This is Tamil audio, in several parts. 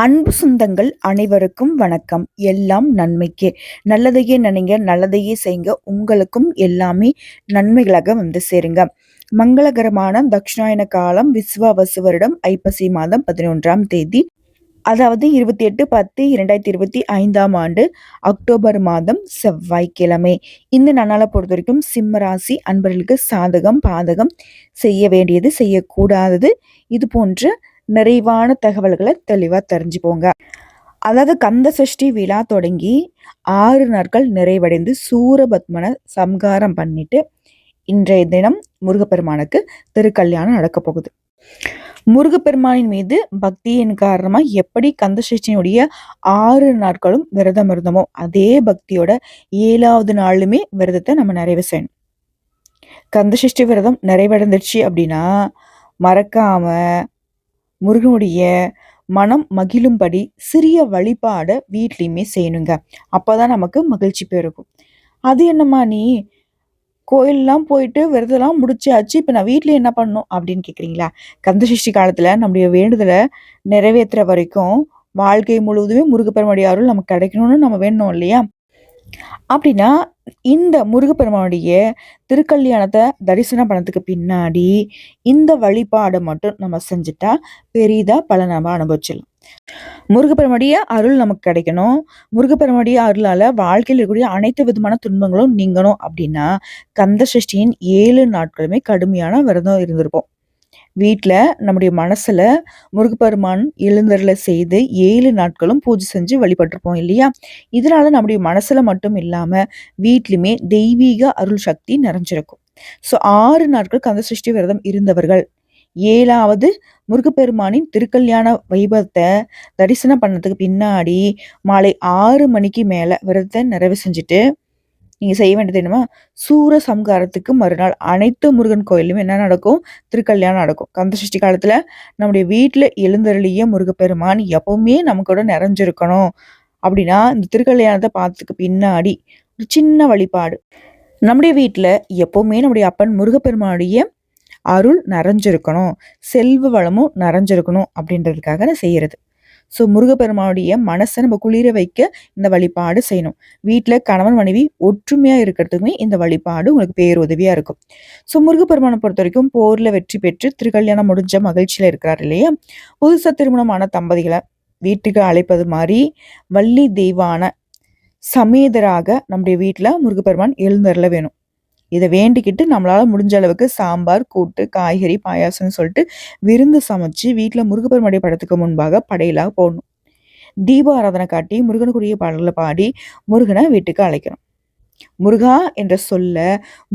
அன்பு சொந்தங்கள் அனைவருக்கும் வணக்கம். எல்லாம் நன்மைக்கே. நல்லதையே நினைங்க நல்லதையே செய்யுங்க. உங்களுக்கும் எல்லாமே நன்மைகளாக வந்து சேருங்க. மங்களகரமான தக்ஷிணாயன காலம் விஸ்வாவசு வருடம் ஐப்பசி மாதம் பதினொன்றாம் தேதி. அதாவது இருபத்தி எட்டு பத்து இரண்டாயிரத்தி இருபத்தி ஐந்தாம் ஆண்டு அக்டோபர் மாதம் செவ்வாய்க்கிழமை. இந்த நன்னாளை பொறுத்த வரைக்கும் சிம்ம ராசி அன்பர்களுக்கு சாதகம் பாதகம் செய்ய வேண்டியது செய்யக்கூடாதது. இது போன்ற நிறைவான தகவல்களை தெளிவாக தெரிஞ்சுப்போங்க அதாவது கந்த சஷ்டி விழா தொடங்கி ஆறு நாட்கள் நிறைவடைந்து சூரபத்மனை சம்காரம் பண்ணிட்டு இன்றைய தினம் முருகப்பெருமானுக்கு திருக்கல்யாணம் நடக்க போகுது. முருகப்பெருமானின் மீது பக்தியின் காரணமாக எப்படி கந்தசஷ்டியினுடைய ஆறு நாட்களும் விரதம் இருந்தோமோ அதே பக்தியோட ஏழாவது நாளுமே விரதத்தை நம்ம நிறைவு செய்யணும். கந்தசஷ்டி விரதம் நிறைவடைந்துச்சு அப்படின்னா மறக்காம முருகனுடைய மனம் மகிழும்படி சிறிய வழிபாடை வீட்லேயுமே செய்யணுங்க. அப்போ தான் நமக்கு மகிழ்ச்சி பெருகும். அது என்னம்மா நீ? கோயிலெலாம் போயிட்டு விரதெல்லாம் முடிச்சாச்சு இப்போ நான் வீட்டில் என்ன பண்ணணும் அப்படின்னு கேட்குறீங்களா கந்தசஷ்டி காலத்தில் நம்முடைய வேண்டுதலை நிறைவேற்றுற வரைக்கும் வாழ்க்கை முழுவதுமே முருகப்பெருமடியாரும் நமக்கு கிடைக்கணும்னு நம்ம வேணும் இல்லையா? அப்படின்னா இந்த முருகப்பெருமானுடைய திருக்கல்யாணத்தை தரிசனம் பண்ணதுக்கு பின்னாடி இந்த வழிபாடை மட்டும் நம்ம செஞ்சுட்டா பெரிதா பல நம்ம அனுபவிச்சிடலாம். முருகப்பெருமாடிய அருள் நமக்கு கிடைக்கணும். முருகப்பெருமாடிய அருளால வாழ்க்கையில் இருக்கக்கூடிய அனைத்து விதமான துன்பங்களும் நீங்கணும் அப்படின்னா கந்த சஷ்டியின் ஏழு நாட்களுமே கடுமையான விரதம் இருந்திருப்போம். வீட்டில் நம்முடைய மனசில் முருகப்பெருமான் எழுந்தருளை செய்து ஏழு நாட்களும் பூஜை செஞ்சு வழிபட்டிருப்போம் இல்லையா? இதனால நம்முடைய மனசில் மட்டும் இல்லாமல் வீட்லையுமே தெய்வீக அருள் சக்தி நிறைஞ்சிருக்கும். ஸோ ஆறு நாட்கள் கந்த சிருஷ்டி விரதம் இருந்தவர்கள் ஏழாவது முருகப்பெருமானின் திருக்கல்யாண வைபவத்தை தரிசனம் பண்ணதுக்கு பின்னாடி மாலை ஆறு மணிக்கு மேலே விரதத்தை நிறைவு செஞ்சுட்டு நீங்கள் செய்ய வேண்டியது என்னமா சூர சம்காரத்துக்கு மறுநாள் அனைத்து முருகன் கோயிலும் என்ன நடக்கும்? திருக்கல்யாணம் நடக்கும். கந்த சஷ்டி காலத்தில் நம்முடைய வீட்டில் எழுந்தருளிய முருகப்பெருமான் எப்பவுமே நமக்கூட நிறைஞ்சிருக்கணும். அப்படின்னா இந்த திருக்கல்யாணத்தை பார்த்ததுக்கு பின்னாடி ஒரு சின்ன வழிபாடு. நம்முடைய வீட்டில் எப்பவுமே நம்முடைய அப்பன் முருகப்பெருமானுடைய அருள் நிறைஞ்சிருக்கணும். செல்வ வளமும் நிறைஞ்சிருக்கணும் அப்படின்றதுக்காக நான் செய்கிறது ஸோ முருகப்பெருமானுடைய மனசை நம்ம குளிர வைக்க இந்த வழிபாடு செய்யணும். வீட்டில் கணவன் மனைவி ஒற்றுமையாக இருக்கிறதுக்குமே இந்த வழிபாடு உங்களுக்கு பேருதவியாக இருக்கும். ஸோ முருகப்பெருமானை பொறுத்த வரைக்கும் போரில் வெற்றி பெற்று திருக்கல்யாணம் முடிஞ்ச மகிழ்ச்சியில் இருக்கிறார் இல்லையா? புதுசாக திருமணமான தம்பதிகளை வீட்டுக்கு அழைப்பது மாதிரி வள்ளி தெய்வான சமேதராக நம்முடைய வீட்டில் முருகப்பெருமான் எழுந்தருள வேணும். இதை வேண்டிக்கிட்டு நம்மளால் முடிஞ்ச அளவுக்கு சாம்பார் கூட்டு காய்கறி பாயாசம்னு சொல்லிட்டு விருந்து சமைச்சு வீட்டில் முருகப்பெருமாடி படத்துக்கு முன்பாக படையலாக போடணும். தீப ஆராதனை காட்டி முருகனுக்குரிய பாடல்களை பாடி முருகனை வீட்டுக்கு அழைக்கணும். முருகா என்ற சொல்ல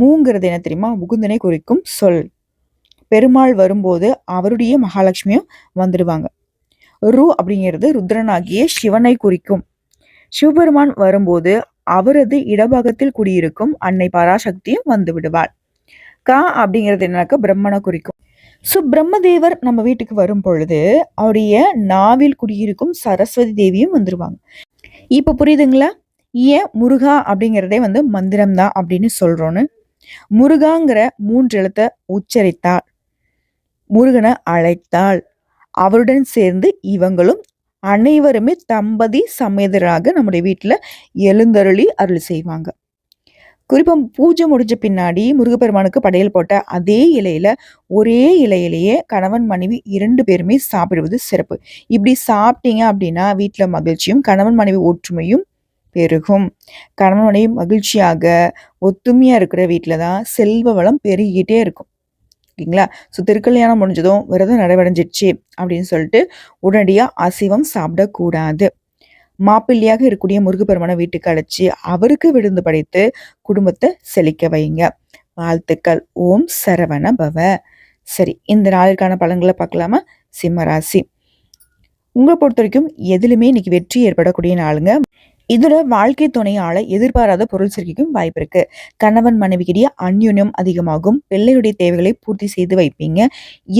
மூங்கிறது என்ன தெரியுமா? முகுந்தனை குறிக்கும் சொல். பெருமாள் வரும்போது அவருடைய மகாலட்சுமியும் வந்துடுவாங்க. ரு அப்படிங்கிறது ருத்ரனாகிய சிவனை குறிக்கும். சிவபெருமான் வரும்போது அவரது இடபாகத்தில் குடியிருக்கும் அன்னை பராசக்தியும் வந்து விடுவாள். கா அப்படிங்கிறது என்னக்கா பிரம்மனை குறிக்கும். ஸோ பிரம்மதேவர் நம்ம வீட்டுக்கு வரும் பொழுது அவருடைய நாவில் குடியிருக்கும் சரஸ்வதி தேவியும் வந்துருவாங்க. இப்போ புரியுதுங்களா? ஏன் முருகா அப்படிங்கிறதே வந்து மந்திரம் தான் அப்படின்னு சொல்கிறோன்னு முருகாங்கிற மூன்று எழுத்தை உச்சரித்தாள். முருகனை அழைத்தாள். அவருடன் சேர்ந்து இவங்களும் அனைவருமே தம்பதி சமேதராக நம்முடைய வீட்டில் எழுந்தருளி அருள் செய்வாங்க. குறிப்பாக பூஜை முடிஞ்ச பின்னாடி முருகப்பெருமானுக்கு படையல் போட்ட அதே இலையில ஒரே இலையிலேயே கணவன் மனைவி இரண்டு பேருமே சாப்பிடுவது சிறப்பு. இப்படி சாப்பிட்டீங்க அப்படின்னா வீட்டில் மகிழ்ச்சியும் கணவன் மனைவி ஒற்றுமையும் பெருகும். கணவன் மனைவி மகிழ்ச்சியாக ஒத்துமையாக இருக்கிற வீட்டில் தான் செல்வ வளம் பெருகிட்டே இருக்கும். ஓகேங்களா ஸோ திருக்கல்யாணம் முடிஞ்சதும் விரதம் நடவடைஞ்சிடுச்சு அப்படின்னு சொல்லிட்டு உடனடியாக அசைவம் சாப்பிடக்கூடாது. மாப்பிள்ளையாக இருக்கக்கூடிய முருகப்பெருமானை வீட்டுக்கு அழைச்சி அவருக்கு விருந்து படைத்து குடும்பத்தை செழிக்க வைங்க. வாழ்த்துக்கள். ஓம் சரவண பவ சரி இந்த நாளுக்கான பலன்களை பார்க்கலாமா? சிம்மராசி உங்களை பொறுத்த வரைக்கும் எதுலுமே இன்னைக்கு வெற்றி ஏற்படக்கூடிய நாளுங்க. இதோட வாழ்க்கை துணையால எதிர்பாராத பொருள் சேர்க்கைக்கும் வாய்ப்பு இருக்கு. கணவன் மனைவிக்கிடையே அந்யுன்யம் அதிகமாகும். பிள்ளையுடைய தேவைகளை பூர்த்தி செய்து வைப்பீங்க.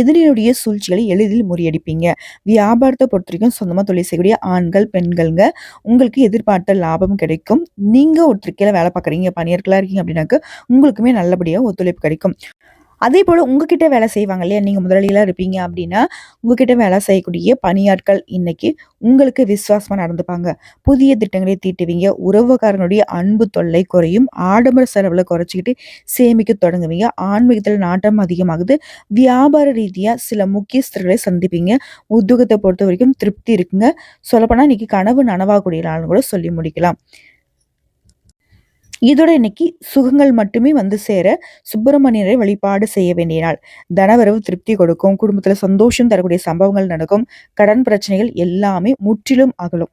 எதிரியுடைய சூழ்ச்சிகளை எளிதில் முறியடிப்பீங்க. வியாபாரத்தை பொறுத்த வரைக்கும் சொந்தமாக தொழில் செய்யக்கூடிய ஆண்கள் பெண்கள்ங்க உங்களுக்கு எதிர்பார்த்த லாபம் கிடைக்கும். நீங்க ஒருத்தருக்கையில வேலை பார்க்குறீங்க பணியர்களாக இருக்கீங்க அப்படின்னாக்க உங்களுக்குமே நல்லபடியாக ஒத்துழைப்பு கிடைக்கும். அதே போல் உங்ககிட்ட வேலை செய்வாங்க இல்லையா? நீங்கள் முதலாளிகளாக இருப்பீங்க அப்படின்னா உங்ககிட்ட வேலை செய்யக்கூடிய பணியாட்கள் இன்னைக்கு உங்களுக்கு விசுவாசமாக நடந்துப்பாங்க. புதிய திட்டங்களை தீட்டுவீங்க. உறவுக்காரனுடைய அன்பு தொல்லை குறையும். ஆடம்பர செலவில் குறைச்சிக்கிட்டு சேமிக்க தொடங்குவீங்க. ஆன்மீகத்தில் நாட்டம் அதிகமாகுது. வியாபார ரீதியாக சில முக்கியஸ்தர்களை சந்திப்பீங்க. உத்தியோகத்தை பொறுத்த வரைக்கும் திருப்தி இருக்குங்க. சொல்லப்போனால் இன்னைக்கு கனவு நனவாகக்கூடிய நாள்னு கூட சொல்லி முடிக்கலாம். இதோட இன்னைக்கு சுகங்கள் மட்டுமே வந்து சேர சுப்பிரமணியரை வழிபாடு செய்ய வேண்டிய நாள் தனவரவு திருப்தி கொடுக்கும் குடும்பத்துல சந்தோஷம் தரக்கூடிய சம்பவங்கள் நடக்கும் கடன் பிரச்சனைகள் எல்லாமே முற்றிலும் அகலும்.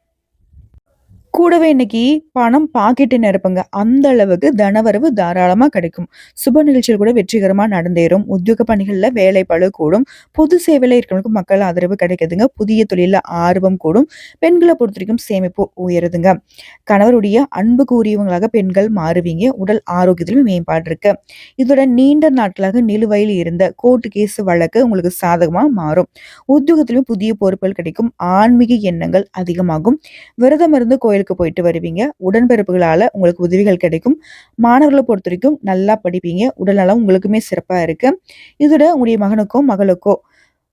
கூடவே இன்னைக்கு பணம் பாக்கெட்டு நிரப்புங்க அந்த அளவுக்கு தனவரவு தாராளமா கிடைக்கும். சுப நிகழ்ச்சிகள் கூட வெற்றிகரமா நடந்தேறும். உத்தியோக பணிகள்ல வேலை பழு கூடும். பொது சேவையில இருக்கிறவங்களுக்கு மக்கள் ஆதரவு கிடைக்குதுங்க. புதிய தொழில ஆர்வம் கூடும். பெண்களை பொறுத்த வரைக்கும் சேமிப்பு உயருதுங்க. கணவருடைய அன்பு கூறியவங்களாக பெண்கள் மாறுவீங்க. உடல் ஆரோக்கியத்திலும் மேம்பாடு இருக்கு. இதோட நீண்ட நாட்களாக நிலுவையில் இருந்த கோர்ட்டு கேஸ் வழக்கு உங்களுக்கு சாதகமா மாறும். உத்தியோகத்திலும் புதிய பொறுப்புகள் கிடைக்கும். ஆன்மீக எண்ணங்கள் அதிகமாகும். விரதம் இருந்து கோயில் கோயிலுக்கு போயிட்டு வருவீங்க. உடன்பிறப்புகளால் உங்களுக்கு உதவிகள் கிடைக்கும். மாணவர்களை பொறுத்த வரைக்கும் நல்லா படிப்பீங்க. உடல்நலம் உங்களுக்குமே சிறப்பாக இருக்கு. இதோட உங்களுடைய மகனுக்கோ மகளுக்கோ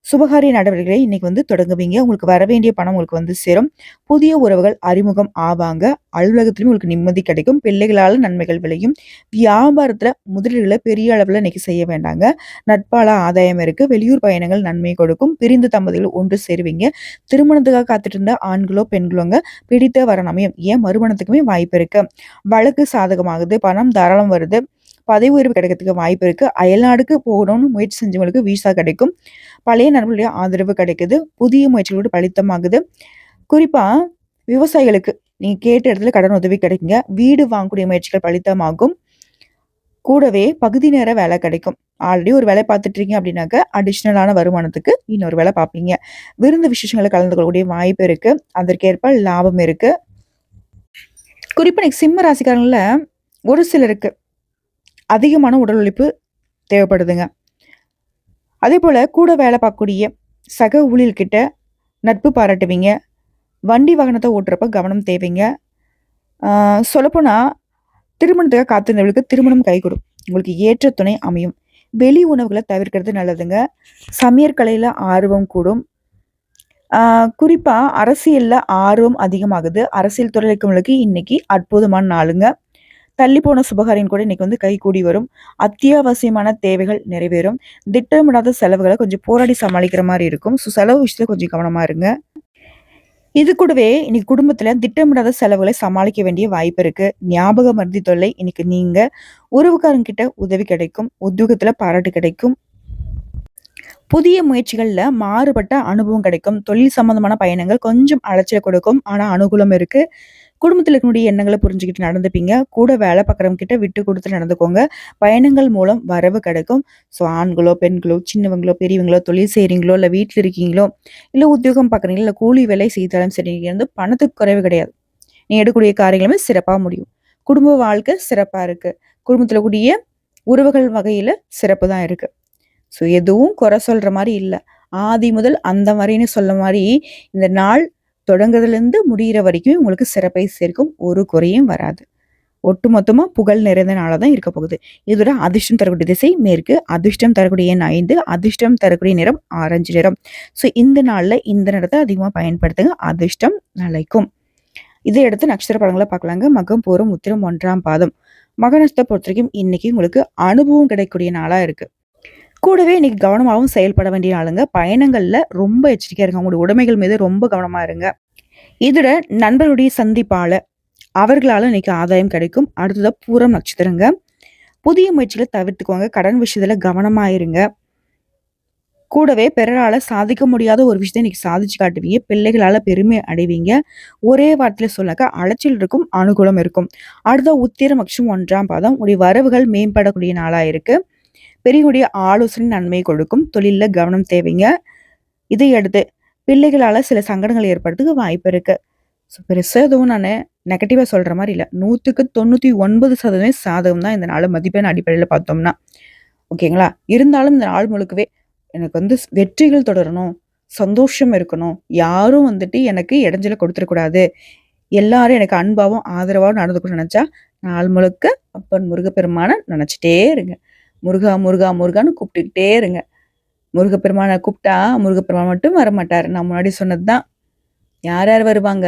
சுபகாரிய நடவடிக்கைகளை இன்னைக்கு வந்து தொடங்குவீங்க. உங்களுக்கு வர வேண்டிய பணம் உங்களுக்கு வந்து சேரும். புதிய உறவுகள் அறிமுகம் ஆவாங்க. அலுவலகத்திலும் உங்களுக்கு நிம்மதி கிடைக்கும். பிள்ளைகளால் நன்மைகள் விளையும். வியாபாரத்துல முதலீடுகளை பெரிய அளவில் இன்னைக்கு செய்ய வேண்டாங்க. நட்பால ஆதாயம் இருக்கு. வெளியூர் பயணங்கள் நன்மை கொடுக்கும். பிரிந்த தம்பதிகள் ஒன்று சேருவீங்க. திருமணத்துக்காக காத்துட்டு இருந்த ஆண்களோ பெண்களோங்க பிடித்த வரணமையும் ஏன்? மறுமணத்துக்குமே வாய்ப்பு இருக்கு. வழக்கு சாதகமாகுது. பணம் தாராளம் வருது. பதவி உயர்வு கிடைக்கிறதுக்கு வாய்ப்பு இருக்குது அயல்நாடுக்கு போகணும்னு முயற்சி செஞ்சவங்களுக்கு விசா கிடைக்கும். பழைய நண்பர்களுடைய ஆதரவு கிடைக்குது. புதிய முயற்சிகளோடு பலித்தமாகுது. குறிப்பாக விவசாயிகளுக்கு நீங்கள் கேட்ட இடத்துல கடன் உதவி கிடைக்குங்க. வீடு வாங்கக்கூடிய முயற்சிகள் பலித்தமாகும். கூடவே பகுதி நேர வேலை கிடைக்கும். ஆல்ரெடி ஒரு வேலை பார்த்துட்டு இருக்கீங்க அப்படின்னாக்க அடிஷ்னலான வருமானத்துக்கு இன்னொரு வேலை பார்ப்பீங்க. விருந்து விசேஷங்களை கலந்து கொள்ளக்கூடிய வாய்ப்பு இருக்கு. அதற்கேற்ப லாபம் இருக்கு. குறிப்பாக சிம்ம ராசிக்காரங்களில் ஒரு சிலருக்கு அதிகமான உடல் உழைப்பு தேவைப்படுதுங்க. அதே போல் கூட வேலை பார்க்கக்கூடிய சக ஊழியர்கிட்ட நட்பு பாராட்டுவீங்க. வண்டி வாகனத்தை ஓட்டுறப்ப கவனம் தேவைங்க. சொல்லப்போனால் திருமணத்துக்காக காத்திருந்தவர்களுக்கு திருமணம் கைகூடும் உங்களுக்கு ஏற்ற துணை அமையும். வெளி உணவுகளை தவிர்க்கிறது நல்லதுங்க. சமையற்கலையில் ஆர்வம் கூடும். குறிப்பாக அரசியலில் ஆர்வம் அதிகமாகுது. அரசியல் துறை இருக்கவங்களுக்கு இன்னைக்கு அற்புதமான நாளுங்க. தள்ளி போன சுபகாரியம் கூட இன்னைக்கு வந்து கை கூடி வரும். அத்தியாவசியமான தேவைகள் நிறைவேறும். திட்டமிடாத செலவுகளை கொஞ்சம் போராடி சமாளிக்கிற மாதிரி இருக்கும். ஸோ செலவு விஷயத்துல கொஞ்சம் கவனமா இருங்க. இது கூடவே இன்னைக்கு குடும்பத்துல திட்டமிடாத செலவுகளை சமாளிக்க வேண்டிய வாய்ப்பு இருக்கு. ஞாபக மருந்தி தொல்லை இன்னைக்கு நீங்க. உறவுக்காரங்க கிட்ட உதவி கிடைக்கும். உத்தியோகத்துல பாராட்டு கிடைக்கும். புதிய முயற்சிகளில் மாறுபட்ட அனுபவம் கிடைக்கும். தொழில் சம்பந்தமான பயணங்கள் கொஞ்சம் அலைச்சல் கொடுக்கும். ஆனால் அனுகூலம் இருக்கு. குடும்பத்தில் இருக்கக்கூடிய எண்ணங்களை புரிஞ்சுக்கிட்டு நடந்துப்பீங்க. கூட வேலை பார்க்குறவங்க கிட்ட விட்டு கொடுத்து நடந்துக்கோங்க. பயணங்கள் மூலம் வரவு கிடைக்கும். ஸோ ஆண்களோ பெண்களோ சின்னவங்களோ பெரியவங்களோ தொழில் செய்கிறீங்களோ இல்லை வீட்டில் இருக்கீங்களோ இல்லை உத்தியோகம் பார்க்குறீங்களோ இல்லை கூலி வேலை செய்தாலும் சரி வந்து பணத்துக்கு குறைவு கிடையாது. நீ எடுக்கக்கூடிய காரியங்களுமே சிறப்பாக முடியும். குடும்ப வாழ்க்கை சிறப்பாக இருக்குது குடும்பத்தில் கூடிய உறவுகள் வகையில் சிறப்பு தான் இருக்குது ஸோ எதுவும் குறை சொல்கிற மாதிரி இல்லை. ஆதி முதல் அந்த மாதிரின்னு சொல்ல மாதிரி இந்த நாள் தொடங்குறதுலேருந்து முடிகிற வரைக்கும் உங்களுக்கு சிறப்பை சேர்க்கும். ஒரு குறையும் வராது. ஒட்டுமொத்தமாக புகழ் நிறைந்த நாளாக தான் இருக்க போகுது. இதோட அதிர்ஷ்டம் தரக்கூடிய திசை மேற்கு. அதிர்ஷ்டம் தரக்கூடிய எண் ஐந்து. அதிர்ஷ்டம் தரக்கூடிய நிறம் ஆரஞ்சு நிறம். ஸோ இந்த நாளில் இந்த நிறத்தை அதிகமாக பயன்படுத்துங்க. அதிர்ஷ்டம் நிலைக்கும். இதை அடுத்து நட்சத்திர படங்களை பார்க்கலாங்க. மகம் பூரம் உத்திரம் ஒன்றாம் பாதம். மக நட்சத்திரத்தை பொறுத்த வரைக்கும் இன்னைக்கு உங்களுக்கு அனுபவம் கிடைக்கக்கூடிய நாளாக இருக்குது கூடவே இன்றைக்கி கவனமாகவும் செயல்பட வேண்டிய ஆளுங்க. பயணங்களில் ரொம்ப எச்சரிக்கையாக இருங்க. அவங்களுடைய உடைமைகள் மீது ரொம்ப கவனமாக இருங்க. இதோட நண்பர்களுடைய சந்திப்பால் அவர்களால் இன்னைக்கு ஆதாயம் கிடைக்கும். அடுத்ததாக பூரம் நட்சத்திரங்க. புதிய முயற்சிகளை தவிர்த்துக்கோங்க. கடன் விஷயத்தில் கவனமாக இருங்க. கூடவே பிறரால் சாதிக்க முடியாத ஒரு விஷயத்தை இன்னைக்கு சாதிச்சு காட்டுவீங்க. பிள்ளைகளால் பெருமை அடைவீங்க. ஒரே வார்த்தையில் சொன்னாக்க அலைச்சல் இருக்கும் அனுகூலம் இருக்கும். அடுத்த உத்திரம் மற்றும் ஒன்றாம் பாதம். உடைய வரவுகள் மேம்படக்கூடிய நாளாக இருக்குது பெரியவங்களுடைய ஆலோசனை நன்மை கொடுக்கும். தொழிலில் கவனம் தேவைங்க. இதை அடுத்து பிள்ளைகளால் சில சங்கடங்கள் ஏற்படுறதுக்கு வாய்ப்பு இருக்கு. ஸோ பெருசாக எதுவும் நான் நெகட்டிவாக சொல்கிற மாதிரி இல்லை. நூற்றுக்கு தொண்ணூற்றி ஒன்பது சதவீதம் சாதகம் தான் இந்த நாள் மதிப்பெண் அடிப்படையில் பார்த்தோம்னா. ஓகேங்களா இருந்தாலும் இந்த நாள் முழுக்கவே எனக்கு வந்து வெற்றிகள் தொடரணும். சந்தோஷம் இருக்கணும். யாரும் வந்துட்டு எனக்கு இடைஞ்சல கொடுத்துடக்கூடாது எல்லாரும் எனக்கு அன்பாகவும் ஆதரவாகவும் நடந்துக்கணும்னு நினச்சா நாள் முழுக்க அப்பன் முருகப்பெருமான நினச்சிட்டே இருங்க. முருகா முருகா முருகான்னு கூப்பிட்டுக்கிட்டே இருங்க. முருகப்பெருமானை கூப்பிட்டா முருகப்பெருமான் மட்டும் வர மாட்டார் நான் முன்னாடி சொன்னது தான் யார் யார் வருவாங்க?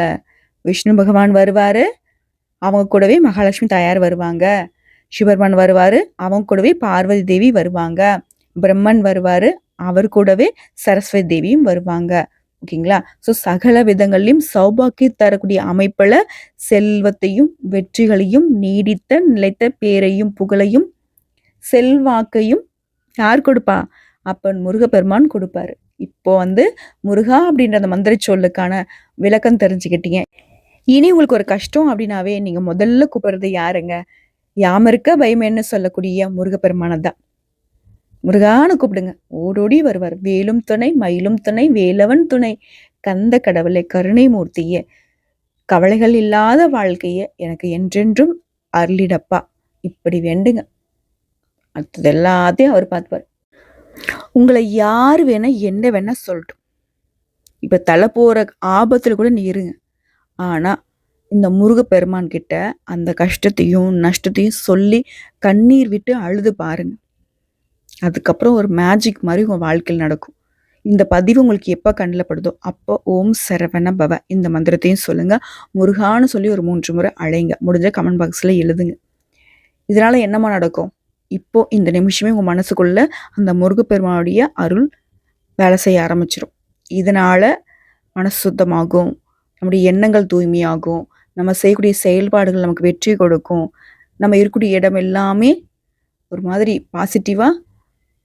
விஷ்ணு பகவான் வருவார். அவங்க கூடவே மகாலட்சுமி தாயார் வருவாங்க. சிவபெருமான் வருவார். அவங்க கூடவே பார்வதி தேவி வருவாங்க. பிரம்மன் வருவார். அவர் கூடவே சரஸ்வதி தேவியும் வருவாங்க. ஓகேங்களா? ஸோ சகல விதங்கள்லையும் சௌபாக்கிய தரக்கூடிய அமைப்பில் செல்வத்தையும் வெற்றிகளையும் நீடித்த நிலைத்த பேரையும் புகழையும் செல்வாக்கையும் யார் கொடுப்பா? அப்பன் முருகப்பெருமான் கொடுப்பாரு. இப்போ வந்து முருகா அப்படின்ற அந்த மந்திர சொல்லுக்கான விளக்கம் தெரிஞ்சுக்கிட்டீங்க. இனி உங்களுக்கு ஒரு கஷ்டம் அப்படின்னாவே நீங்க முதல்ல கூப்பிடுறது யாருங்க? யாமருக்க பயமேன்னு சொல்லக்கூடிய முருகப்பெருமானை தான். முருகான்னு கூப்பிடுங்க. ஓடோடி வருவார். வேலும் துணை மயிலும் துணை வேலவன் துணை. கந்த கடவுளை கருணை மூர்த்தியே கவலைகள் இல்லாத வாழ்க்கையை எனக்கு என்றென்றும் அருளிடப்பா. இப்படி வேண்டுங்க. அடுத்தது எல்லாத்தையும் அவர் பார்த்துப்பார். உங்களை யார் வேணா என்ன வேணால் சொல்லட்டும். இப்போ தலை போகிற ஆபத்தில் கூட நீ இருங்க. ஆனால் இந்த முருகப்பெருமான் கிட்ட அந்த கஷ்டத்தையும் நஷ்டத்தையும் சொல்லி கண்ணீர் விட்டு அழுது பாருங்க. அதுக்கப்புறம் ஒரு மேஜிக் மாதிரி உங்கள் வாழ்க்கையில் நடக்கும். இந்த பதிவு உங்களுக்கு எப்போ கண்ணில் படுதோ அப்போ ஓம் சரவண பவ. இந்த மந்திரத்தையும் சொல்லுங்கள் முருகான்னு சொல்லி ஒரு மூன்று முறை அழைங்க. முடிஞ்ச கமெண்ட் பாக்ஸில் எழுதுங்க. இதனால் என்னம்மா நடக்கும்? இப்போ இந்த நிமிஷமே உங்கள் மனசுக்குள்ள அந்த முருகப்பெருமானுடைய அருள் வேலை செய்ய ஆரம்பிச்சிடும் இதனால் மனசு சுத்தமாகும். நம்முடைய எண்ணங்கள் தூய்மையாகும். நம்ம செய்யக்கூடிய செயல்பாடுகள் நமக்கு வெற்றி கொடுக்கும். நம்ம இருக்கக்கூடிய இடம் எல்லாமே ஒரு மாதிரி பாசிட்டிவாக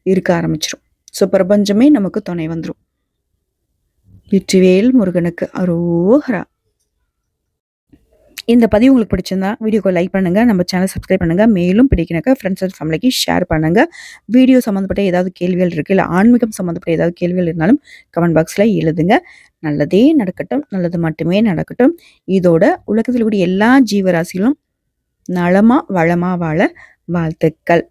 இருக்க ஆரம்பிச்சிடும் ஸோ பிரபஞ்சமே நமக்கு துணை வந்துடும் வெற்றிவேல் முருகனுக்கு அரோஹரா. இந்த பதிவு உங்களுக்கு பிடிச்சிருந்தா வீடியோக்கு லைக் பண்ணுங்கள் நம்ம சேனல் சப்ஸ்கிரைப் பண்ணுங்கள் மேலும் பிடிக்கினாக்கா ஃப்ரெண்ட்ஸ் அண்ட் ஃபேமிலிக்கு ஷேர் பண்ணுங்கள் வீடியோ சம்மந்தப்பட்ட ஏதாவது கேள்விகள் இருக்குது இல்லை ஆன்மீகம் சம்மந்தப்பட்ட ஏதாவது கேள்விகள் இருந்தாலும் கமெண்ட் பாக்ஸில் எழுதுங்க. நல்லதே நடக்கட்டும் நல்லது மட்டுமே நடக்கட்டும். இதோட உலகத்தில் கூடிய எல்லா ஜீவராசிகளும் நலமாக வளமாக வாழ வாழ்த்துக்கள்.